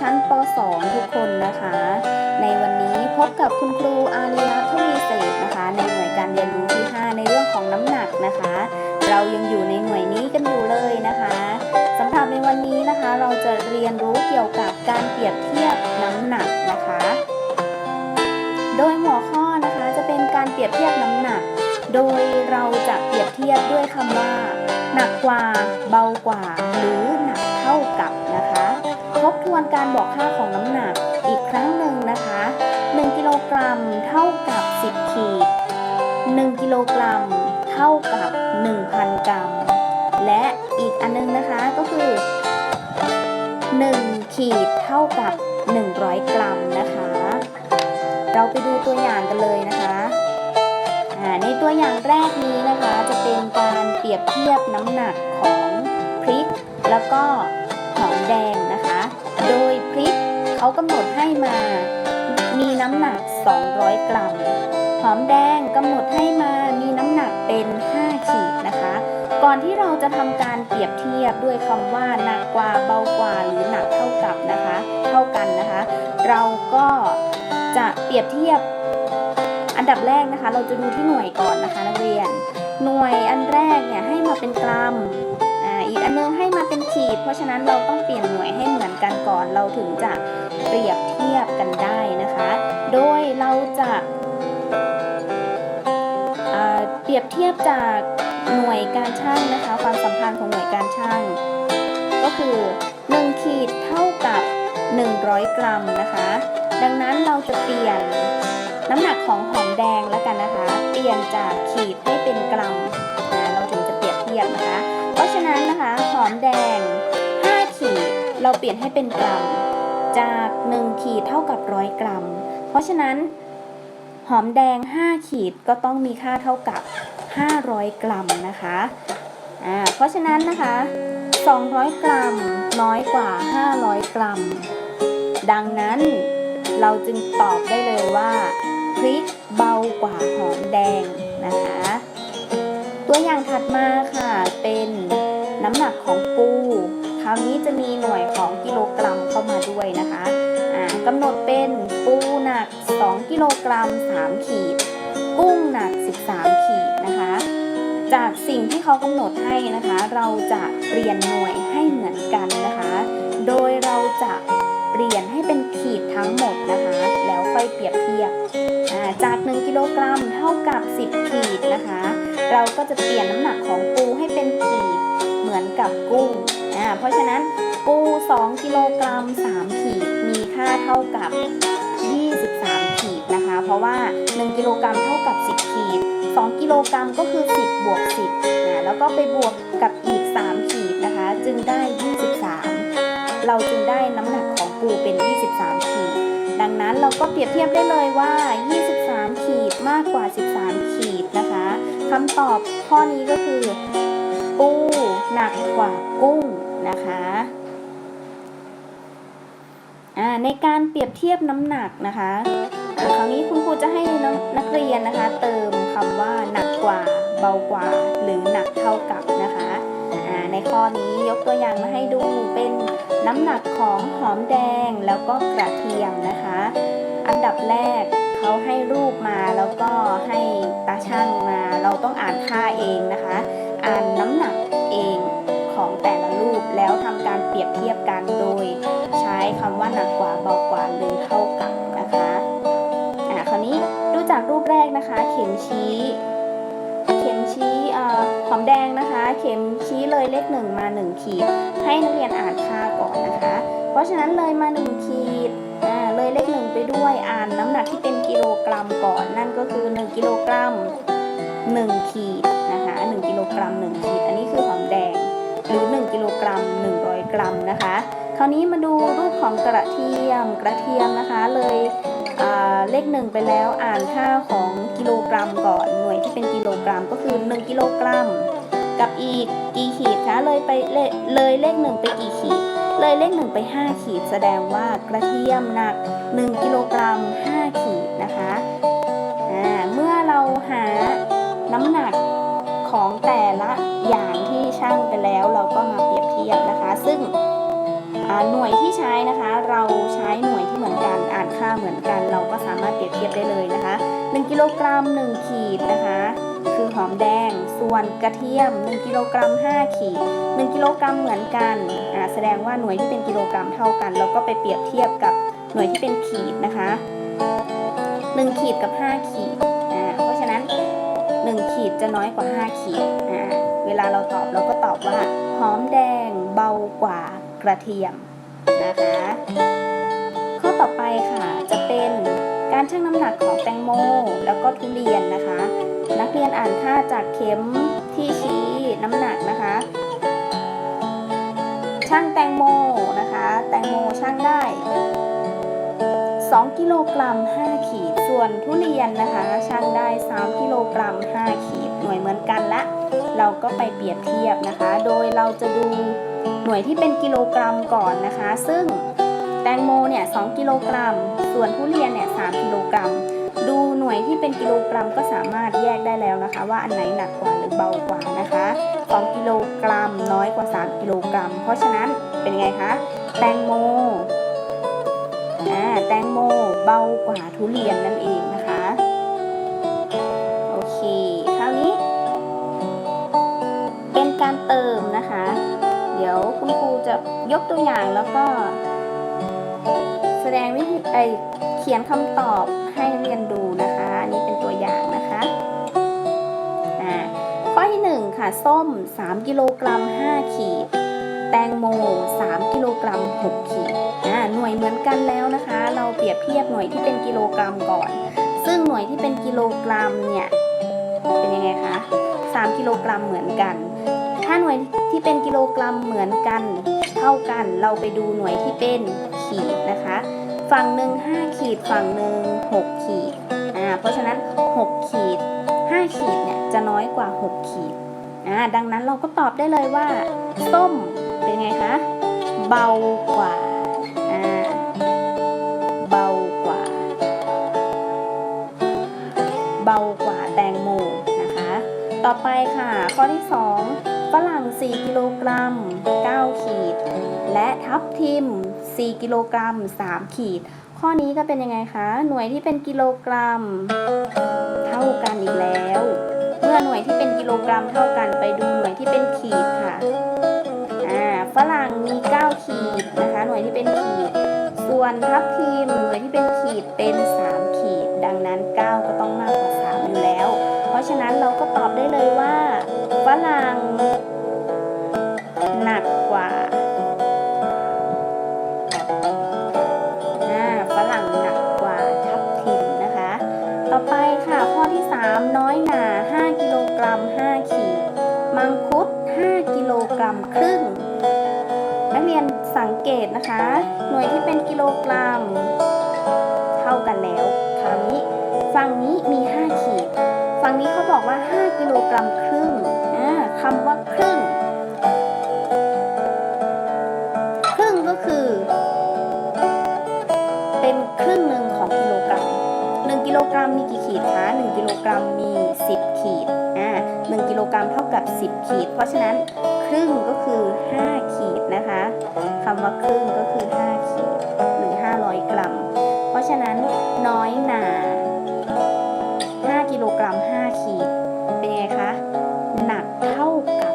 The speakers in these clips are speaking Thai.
ชั้นป .2 ทุกคนนะคะ ในวันนี้พบกับคุณครูอารียาทวีเศษนะคะ ในหน่วยการเรียนรู้ที่ 5 ในเรื่องของน้ำหนักนะคะ เรายังอยู่ในหน่วยนี้กันอยู่เลยนะคะสำหรับในวันนี้นะคะเราจะเรียนรู้เกี่ยวกับการเปรียบเทียบน้ำหนักนะคะ โดยหัวข้อนะคะจะเป็นการเปรียบเทียบน้ำหนัก โดยเราจะเปรียบเทียบด้วยคำว่า หนักกว่า เบากว่า หรือหนักเท่ากับนะคะ ทบทวนการบอกค่าของน้ำหนักอีกครั้งหนึ่งนะคะ 1 กิโลกรัมเท่ากับ 10 ขีด 1 กิโลกรัมเท่ากับ 1,000 กรัม และอีกอันนึงนะคะก็คือ 1 ขีดเท่ากับ 100 กรัมนะคะ เราไปดูตัวอย่างกันเลยนะคะในตัวอย่างแรกนี้นะคะจะเป็นการเปรียบเทียบน้ำหนักของพริก แล้วก็หอมแดงนะคะ โดยพริกเขากำหนดให้มา มีน้ำหนัก 200 กรัม หอมแดงกำหนดให้มามีน้ำหนักเป็น 5 ขีดนะคะ ก่อนที่เราจะทำการเปรียบเทียบด้วยคำว่าหนักกว่าเบากว่าหรือหนักเท่ากับนะคะ เท่ากันนะคะ เราก็จะเปรียบเทียบอันดับแรกนะคะ เราจะดูที่หน่วยก่อนนะคะนักเรียน หน่วยอันแรกเนี่ยให้มาเป็นกรัม อ่า อีกอันนึงให้ มาเป็นขีด เพราะฉะนั้นเราต้องเปลี่ยนหน่วยให้เหมือนกันก่อน เราถึงจะเปรียบเทียบกันได้นะคะ โดยเราจะาเปรียบเทียบจากหน่วยการช่างนะคะ ความสัมพันธ์ของหน่วยการช่าง ก็คือ 1 ขีดเท่ากับ 100 กรัมนะคะ ดังนั้นเราจะเปลี่ยนน้ำหนักของหอมแดงแล้วกันนะคะ เปลี่ยนจากขีดให้เป็นกรัมนะเราถึงจะเปรียบเทียบนะคะ เพราะฉะนั้นนะคะ มแดง 5 ขีด เราเปลี่ยนให้เป็นกรัม จาก 1 ขีดเท่ากับ 100 กรัม เพราะฉะนั้น หอมแดง 5 ขีดก็ต้องมีค่าเท่ากับ 500 กรัมนะคะอ่าเพราะฉะนั้นนะคะ 200 กรัมน้อยกว่า 500 กรัม ดังนั้นเราจึงตอบได้เลยว่าพริกเบากว่าหอมแดงนะคะ ตัวอย่างถัดมาค่ะเป็น น้ำหนักของปู คราวนี้จะมีหน่วยของกิโลกรัมเข้ามาด้วยนะคะกำหนดเป็นปูหนัก 2 กิโลกรัม 3 ขีด กุ้งหนัก 13 ขีดนะคะ จากสิ่งที่เขากำหนดให้นะคะ เราจะเปลี่ยนหน่วยให้เหมือนกันนะคะ โดยเราจะเปลี่ยนให้เป็นขีดทั้งหมดนะคะ แล้วค่อยเปรียบเทียบ จาก 1 กิโลกรัมเท่ากับ 10 ขีดนะคะ เราก็จะเปลี่ยนน้ำหนักของปูให้เป็น กับกุ้งอ่าเพราะฉะนั้นปู 2 กิโลกรัม 3 ขีด มีค่าเท่ากับ 23 ขีดนะคะ เพราะว่า 1 กิโลกรัมเท่ากับ 10 ขีด 2 กิโลกรัมก็คือ 10 บวก 10นะแล้วก็ไปบวกกับอีก 3 ขีดนะคะ จึงได้ 23 เราจึงได้น้ำหนักของปูเป็น 23 ขีด ดังนั้นเราก็เปรียบเทียบได้เลยว่า 23 ขีดมากกว่า 13 ขีดนะคะคำตอบข้อนี้ก็คือ ปูหนักกว่ากุ้งนะคะอ่าในการเปรียบเทียบน้ำหนักนะคะคราวนี้คุณครูจะให้นักนักเรียนนะคะ เติมคำว่าหนักกว่า เบากว่า หรือหนักเท่ากับนะคะอ่าในข้อนี้ยกตัวอย่างมาให้ดูเป็นน้ำหนักของหอมแดงแล้วก็กระเทียมนะคะ อันดับแรกเขาให้รูปมาแล้วก็ให้ตาช่างมา เราต้องอ่านค่าเองนะคะ อ่านน้ำหนักเองของแต่ละรูปแล้วทำการเปรียบเทียบกันโดย ใช้คำว่าหนักกว่าเบากว่าหรือเท่ากับนะคะอ่าคราวนี้ดูจากรูปแรกนะคะ เข็มชี้เข็มชี้อ่อหอมแดงนะคะ เข็มชี้เลยเลขหนึ่งมาหนึ่งขีดให้นักเรียนอ่านค่าก่อนนะคะ เพราะฉะนั้นเลยมาหนึ่งขีดอ่าเลยเลขหนึ่งไปด้วยอ่านน้ำหนักที่เป็นกิโลกรัมก่อนนั่นก็คือ 1 กิโลกรัม 1 ขีด นะคะ1กิโลกรัม1ขีดอันนี้คือหอมแดง หรือ 1 กิโลกรัม 100 กรัมนะคะ คราวนี้มาดูรูปของกระเทียม กระเทียมนะคะเลยเลขหนึ่งไปแล้วอ่านค่าของกิโลกรัมก่อนหน่วยที่เป็นกิโลกรัมก็คือ 1 กิโลกรัม กับอีกกี่ขีดคะเลยไปเลเลยเลขหนึ่งไปกี่ขีด เลยเลขหนึ่งไป 5 ขีด แสดงว่ากระเทียมหนัก 1 กิโลกรัม 5 ขีดนะคะเมื่อเราหาน้ำหนัก ของแต่ละอย่างที่ช่างไปแล้วเราก็มาเปรียบเทียบนะคะ ซึ่งหน่วยที่ใช้นะคะ เราใช้หน่วยที่เหมือนกันอ่านค่าเหมือนกัน เราก็สามารถเปรียบเทียบได้เลยนะคะ1กิโลกรัม1ขีดนะคะคือหอมแดง ส่วนกระเทียม 1กิโลกรัม5ขีด1กิโลกรัมเหมือนกันแสดงว่าหน่วยที่เป็นกิโลกรัมเท่ากัน แล้วก็ไปเปรียบเทียบกับหน่วยที่เป็นขีดนะคะ 1 ขีดกับ 5 ขีด 1 ขีดจะน้อยกว่า 5 ขีดอ่าเวลาเราตอบเราก็ตอบว่า หอมแดงเบากว่ากระเทียมนะคะ ข้อต่อไปค่ะจะเป็นการชั่งน้ำหนักของแตงโม แล้วก็ทุเรียนนะคะ นักเรียนอ่านค่าจากเข็มที่ชี้น้ำหนักนะคะช่างแตงโมนะคะ แตงโมช่างได้ 2 กิโลกรัม 5 ขีด ส่วนทุเรียนนะคะช่างได้3กิโลกรัม5ขีดหน่วยเหมือนกันละ เราก็ไปเปรียบเทียบนะคะ โดยเราจะดูหน่วยที่เป็นกิโลกรัมก่อนนะคะ ซึ่งแตงโมเนี่ย2กิโลกรัม ส่วนทุเรียนเนี่ย3กิโลกรัม ดูหน่วยที่เป็นกิโลกรัมก็สามารถแยกได้แล้วนะคะ ว่าอันไหนหนักกว่าหรือเบากว่านะคะ2กิโลกรัมน้อยกว่า 3 กิโลกรัม เพราะฉะนั้นเป็นไงคะ แตงโม อ่าแตงโมเบากว่าทุเรียนนั่นเองนะคะ โอเคคราวนี้ เป็นการเติมนะคะ เดี๋ยวคุณครูจะยกตัวอย่างแล้วก็ แสดงวิธีไอเขียนคำตอบให้นักเรียนดูนะคะ อันนี้เป็นตัวอย่างนะคะข้อที่ 1 ค่ะ ส้ม 3 กิโลกรัม 5 ขีด แตงโม 3 กิโลกรัม 6 ขีด หน่วยเหมือนกันแล้วนะคะ เราเปรียบเทียบหน่วยที่เป็นกิโลกรัมก่อน ซึ่งหน่วยที่เป็นกิโลกรัมเนี่ยเป็นยังไงคะ3กิโลกรัมเหมือนกัน ถ้าหน่วยที่เป็นกิโลกรัมเหมือนกัน เท่ากันเราไปดูหน่วยที่เป็นขีดนะคะ ฝั่งหนึ่ง5ขีดฝั่งหนึ่ง6ขีดอ่าเพราะฉะนั้น 6 ขีด 5 ขีดเนี่ยจะน้อยกว่า 6 ขีดอ่าดังนั้นเราก็ตอบได้เลยว่า ส้มเป็นไงคะ เบากว่าอ่า ต่อไปค่ะ ข้อที่ 2 ฝรั่ง 4 กิโลกรัม 9 ขีด และทับทิม 4 กิโลกรัม 3 ขีด ข้อนี้ก็เป็นยังไงคะ หน่วยที่เป็นกิโลกรัม เท่ากันอีกแล้ว เมื่อหน่วยที่เป็นกิโลกรัมเท่ากันไปดูหน่วยที่เป็นขีดค่ะฝรั่งมี 9 ขีดนะคะ หน่วยที่เป็นขีด ส่วนทับทิมหน่วยที่เป็นขีดเป็น 3 ขีด ดังนั้น 9 ก็ต้องมากกว่า ฉะนั้นเราก็ตอบได้เลยว่าฝรั่งหนักกว่าฝรั่งหนักกว่าทับทิมนะคะ ต่อไปค่ะข้อที่ 3 น้อยหนา5กิโลกรัม5ขีด มังคุด 5 กิโลกรัมครึ่ง นักเรียนสังเกตนะคะ หน่วยที่เป็นกิโลกรัม เท่ากันแล้ว คราวนี้ฝั่งนี้มี 5 ขีด ฝั่งนี้เขาบอกว่า 5 กิโลกรัมครึ่งอ่าคำว่าครึ่ง ครึ่งก็คือ เป็นครึ่งหนึ่งของกิโลกรัม 1 กิโลกรัมมีกี่ขีดคะ 1 กิโลกรัมมี 10 ขีด อ่า1กิโลกรัมเท่ากับ 10 ขีด เพราะฉะนั้นครึ่งก็คือ 5 ขีดนะคะคำว่าครึ่งก็คือ 5 ขีดหรือ500 กรัม เพราะฉะนั้นน้อยหนา กิโลกรัม 5 ขีด เป็นไงคะ หนักเท่ากับ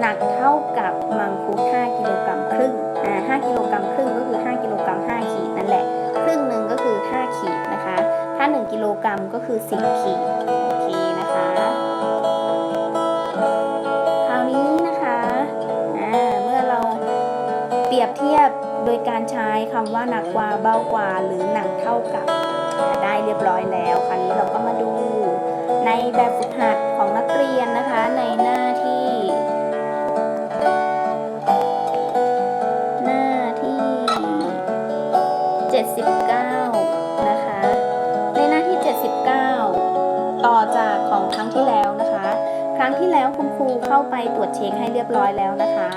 หนักเท่ากับมังคุด5กิโลกรัมครึ่งอ่า5กิโลกรัมครึ่งก็คือ 5 กิโลกรัม 5 ขีดนั่นแหละ ครึ่งหนึ่งก็คือ 5 ขีดนะคะ ถ้า 1 กิโลกรัมก็คือ 10 ขีด โอเคนะคะ เปรียบเทียบโดยการใช้คำว่าหนักกว่าเบากว่าหรือหนักเท่ากับ ได้เรียบร้อยแล้วคราวนี้เราก็มาดูในแบบฝึกหัดของนักเรียนนะคะในหน้าที่ หน้าที่ 79 นะคะ ในหน้าที่ 79 ต่อจากของครั้งที่แล้วนะคะ ครั้งที่แล้วคุณครูเข้าไปตรวจเช็คให้เรียบร้อยแล้วนะคะ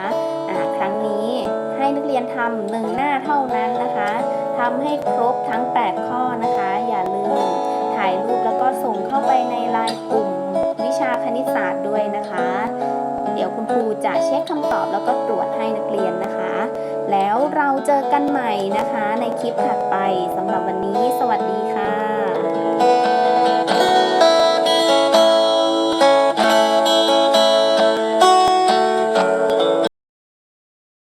อ่าครั้งนี้ นักเรียนทำหนึ่งหน้าเท่านั้นนะคะทำให้ครบทั้ง 8 ข้อนะคะ อย่าลืม ถ่ายรูปแล้วก็ส่งเข้าไปในไลน์กลุ่มวิชาคณิตศาสตร์ด้วยนะคะ เดี๋ยวคุณครูจะเช็คคำตอบแล้วก็ตรวจให้นักเรียนนะคะ แล้วเราเจอกันใหม่นะคะในคลิปถัดไปสำหรับวันนี้ สวัสดีค่ะ